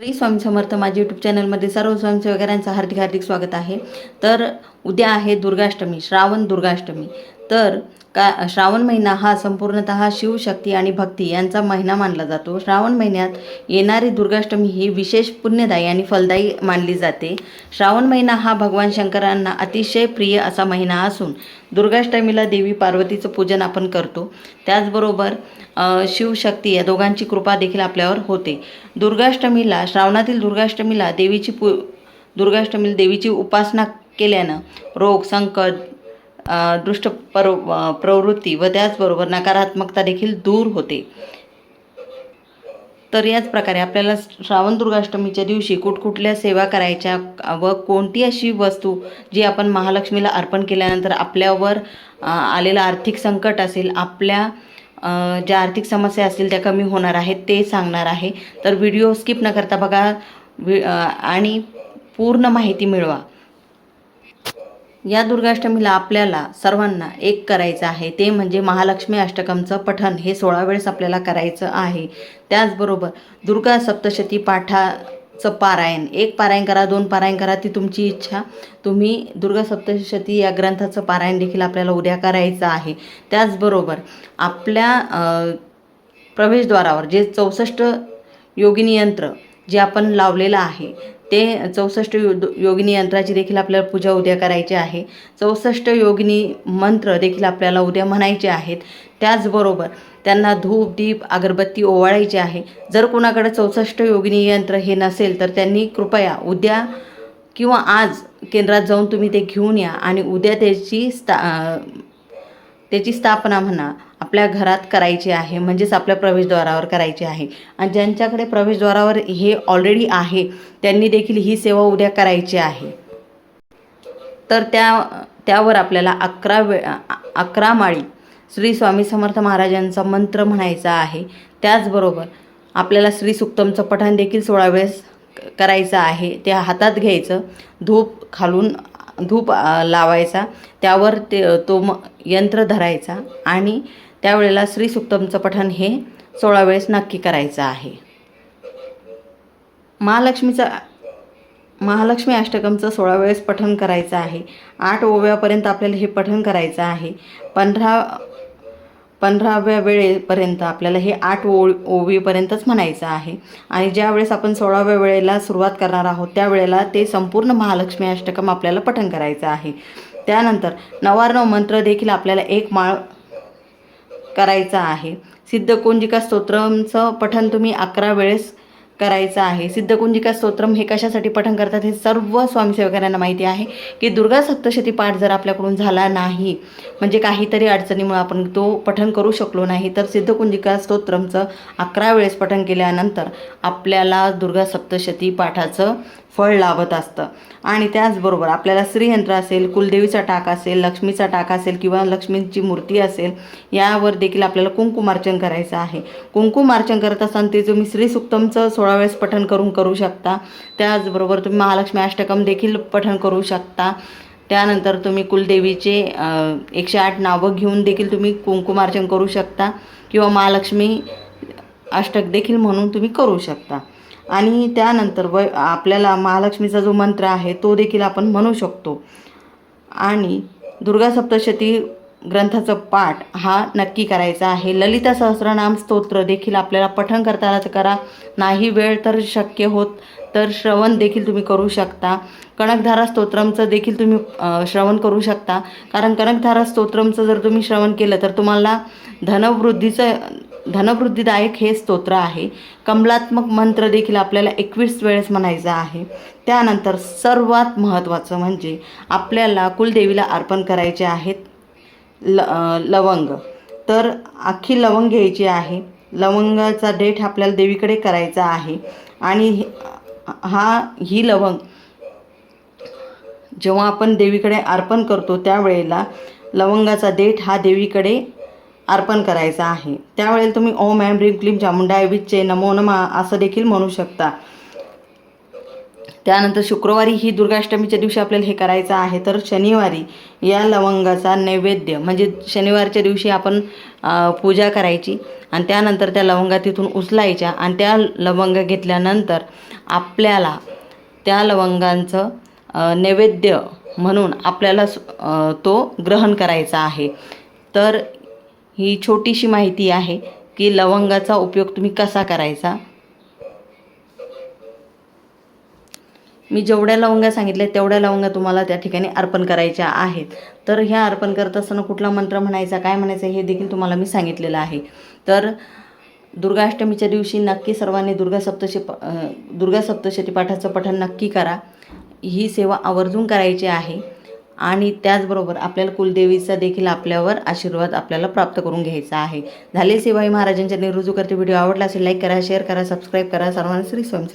श्री स्वामी समर्थ माझ्या यूट्यूब चॅनलमध्ये सर्व स्वयंसेवकांचं हार्दिक हार्दिक स्वागत आहे. तर उद्या आहे दुर्गाष्टमी श्रावण दुर्गाष्टमी. तर का श्रावण महिना हा संपूर्णतः शिवशक्ती आणि भक्ती यांचा महिना मानला जातो. श्रावण महिन्यात येणारी दुर्गाष्टमी ही विशेष पुण्यदायी आणि फलदायी मानली जाते. श्रावण महिना हा भगवान शंकरांना अतिशय प्रिय असा महिना असून दुर्गाष्टमीला देवी पार्वतीचं पूजन आपण करतो. त्याचबरोबर शिवशक्ती या दोघांची कृपा देखील आपल्यावर होते. दुर्गाष्टमीला श्रावणातील दुर्गाष्टमीला देवीची पू दुर्गाष्टमीला देवीची उपासना केल्यानं रोग संकट दुष्ट पर प्रवृत्ती व त्याचबरोबर नकारात्मकता देखील दूर होते. तर याच प्रकारे आपल्याला श्रावण दुर्गाष्टमीच्या दिवशी कुठकुठल्या सेवा करायच्या व कोणती अशी वस्तू जी आपण महालक्ष्मीला अर्पण केल्यानंतर आपल्यावर आलेलं आर्थिक संकट असेल आपल्या ज्या आर्थिक समस्या असतील त्या कमी होणार आहेत ते सांगणार आहे. तर व्हिडिओ स्किप न करता बघा आणि पूर्ण माहिती मिळवा. या दुर्गाष्टमीला आपल्याला सर्वांना एक करायचं आहे. ते म्हणजे महालक्ष्मी अष्टकमचं पठण. हे सोळा वेळेस आपल्याला करायचं आहे. त्याचबरोबर दुर्गा सप्तशती पाठाचं पारायण. एक पारायण करा दोन पारायण करा ती तुमची इच्छा. तुम्ही दुर्गा सप्तशती या ग्रंथाचं पारायण देखील आपल्याला उद्या करायचं आहे. त्याचबरोबर आपल्या प्रवेशद्वारावर जे चौसष्ट योगिनी यंत्र जे आपण लावलेलं आहे ते चौसष्ट यो योगिनी यंत्राची देखील आपल्याला पूजा उद्या करायची आहे. चौसष्ट योगिनी मंत्र देखील आपल्याला उद्या म्हणायचे आहेत. त्याचबरोबर त्यांना धूप दीप अगरबत्ती ओवाळायची आहे. जर कोणाकडे चौसष्ट योगिनी यंत्र हे नसेल तर त्यांनी कृपया उद्या किंवा आज केंद्रात जाऊन तुम्ही ते घेऊन या आणि उद्या त्याची स्था त्याची स्थापना म्हणा. आपल्या घरात करायची आहे म्हणजेच आपल्या प्रवेशद्वारावर करायची आहे. आणि ज्यांच्याकडे प्रवेशद्वारावर हे ऑलरेडी आहे त्यांनी देखील ही सेवा उद्या करायची आहे. तर त्या त्यावर आपल्याला अकरा वे अकरा माळी श्री स्वामी समर्थ महाराजांचा मंत्र म्हणायचा आहे. त्याचबरोबर आपल्याला श्री सुक्तमचं पठण देखील सोळा वेळेस करायचं आहे. ते हातात घ्यायचं धूप खालून धूप लावायचा त्यावर ते तो म यंत्र धरायचा आणि त्यावेळेला श्री सुक्तमचं पठण हे सोळा वेळेस नक्की करायचं आहे. महालक्ष्मीचा महालक्ष्मी अष्टकमचं सोळा वेळेस पठण करायचं आहे. आठ ओव्यापर्यंत आपल्याला हे पठण करायचं आहे. पंधरा पंधराव्या वेळेपर्यंत आपल्याला हे आठ ओ ओवीपर्यंतच म्हणायचं आहे. आणि ज्या वेळेस आपण सोळाव्या वेळेला सुरुवात करणार आहोत त्यावेळेला ते संपूर्ण महालक्ष्मी अष्टकम आपल्याला पठण करायचं आहे. त्यानंतर नवार्णव मंत्र देखील आपल्याला एक माळ करायचा आहे. सिद्धकुंजिका स्तोत्रमचं पठण तुम्ही अकरा वेळेस करायचं आहे. सिद्धकुंजिका स्तोत्रम हे कशासाठी पठण करतात हे सर्व स्वामीसेवकांना माहिती आहे की दुर्गा सप्तशती पाठ जर आपल्याकडून झाला नाही म्हणजे काहीतरी अडचणीमुळे आपण तो पठण करू शकलो नाही तर सिद्धकुंजिका स्तोत्रमचं अकरा वेळेस पठण केल्यानंतर आपल्याला दुर्गा सप्तशती पाठाचं फळ लाभत असतं. आणि त्याचबरोबर आपल्याला श्रीयंत्र असेल कुलदेवीचा टाक असेल लक्ष्मीचा टाक असेल किंवा लक्ष्मीची मूर्ती असेल यावर देखील आपल्याला कुंकुमार्चन करायचं आहे. कुंकुमार्चन करत असताना ते जो मी श्रीसुक्तमचं सुक्तमचं सोळा वेळेस पठण करून करू शकता. त्याचबरोबर तुम्ही महालक्ष्मी अष्टकम देखील पठण करू शकता. त्यानंतर तुम्ही कुलदेवीचे एकशे आठ नावं घेऊन देखील तुम्ही कुंकुमार्चन करू शकता किंवा महालक्ष्मी अष्टक देखील म्हणून तुम्ही करू शकता. आणि त्यानंतर व आपल्याला महालक्ष्मीचा जो मंत्र आहे तो देखील आपण म्हणू शकतो. आणि दुर्गा सप्तशती ग्रंथाचं पाठ हा नक्की करायचा आहे. ललिता सहस्रनाम स्तोत्र देखील आपल्याला पठण करतानाच करा. नाही वेळ तर शक्य होत तर श्रवण देखील तुम्ही करू शकता. कणकधारा स्तोत्रमचं देखील तुम्ही श्रवण करू शकता. कारण कणकधारा स्तोत्रमचं जर तुम्ही श्रवण केलं तर तुम्हाला धनवृद्धीचं धनवृद्धिदायक हे स्तोत्र आहे. कमलात्मक मंत्र देखील आपल्याला एकवीस वेळेस म्हणायचा आहे. त्यानंतर सर्वात महत्त्वाचं म्हणजे आपल्याला कुलदेवीला अर्पण करायचे आहेत. ल लवंग. तर अख्खी लवंग घ्यायची आहे. लवंगाचा डेट आपल्याला देवीकडे करायचा आहे. आणि हे- हा ही लवंग जेव्हा आपण देवीकडे अर्पण करतो त्यावेळेला लवंगाचा देठ हा देवीकडे अर्पण करायचा आहे. त्यावेळेला तुम्ही ओम ॲम ह्रीम क्लीम चामुंडाय विच्चे नमो नमा असं देखील म्हणू शकता. त्यानंतर शुक्रवारी ही दुर्गाष्टमीच्या दिवशी आपल्याला हे करायचं आहे. तर शनिवारी या लवंगाचा नैवेद्य म्हणजे शनिवारच्या दिवशी आपण पूजा करायची आणि त्यानंतर त्या लवंगा तिथून उचलायच्या आणि त्या लवंग घेतल्यानंतर आपल्याला त्या लवंगांचं नैवेद्य म्हणून आपल्याला तो ग्रहण करायचा आहे. तर ही छोटीशी माहिती आहे की लवंगाचा उपयोग तुम्ही कसा करायचा? मी जेवढ्या लवंगा सांगितल्या तेवढ्या लवंगा तुम्हाला त्या ठिकाणी अर्पण करायच्या आहेत. तर ह्या अर्पण करत असताना कुठला मंत्र म्हणायचा काय म्हणायचं हे देखील तुम्हाला मी सांगितलेलं आहे. तर दुर्गाष्टमीच्या दिवशी नक्की सर्वांनी दुर्गा सप्तशी प दुर्गा सप्तशती पाठाचं पठण नक्की करा. ही सेवा आवर्जून करायची आहे आणि त्याचबरोबर आपल्याला कुलदेवीचा देखील आपल्यावर आशीर्वाद आपल्याला प्राप्त करून घ्यायचा आहे. झाले सेवाई महाराजांच्या निरुजू करते व्हिडिओ आवडला असेल लाईक करा शेअर करा सबस्क्राईब करा. सर्वांना श्री स्वामी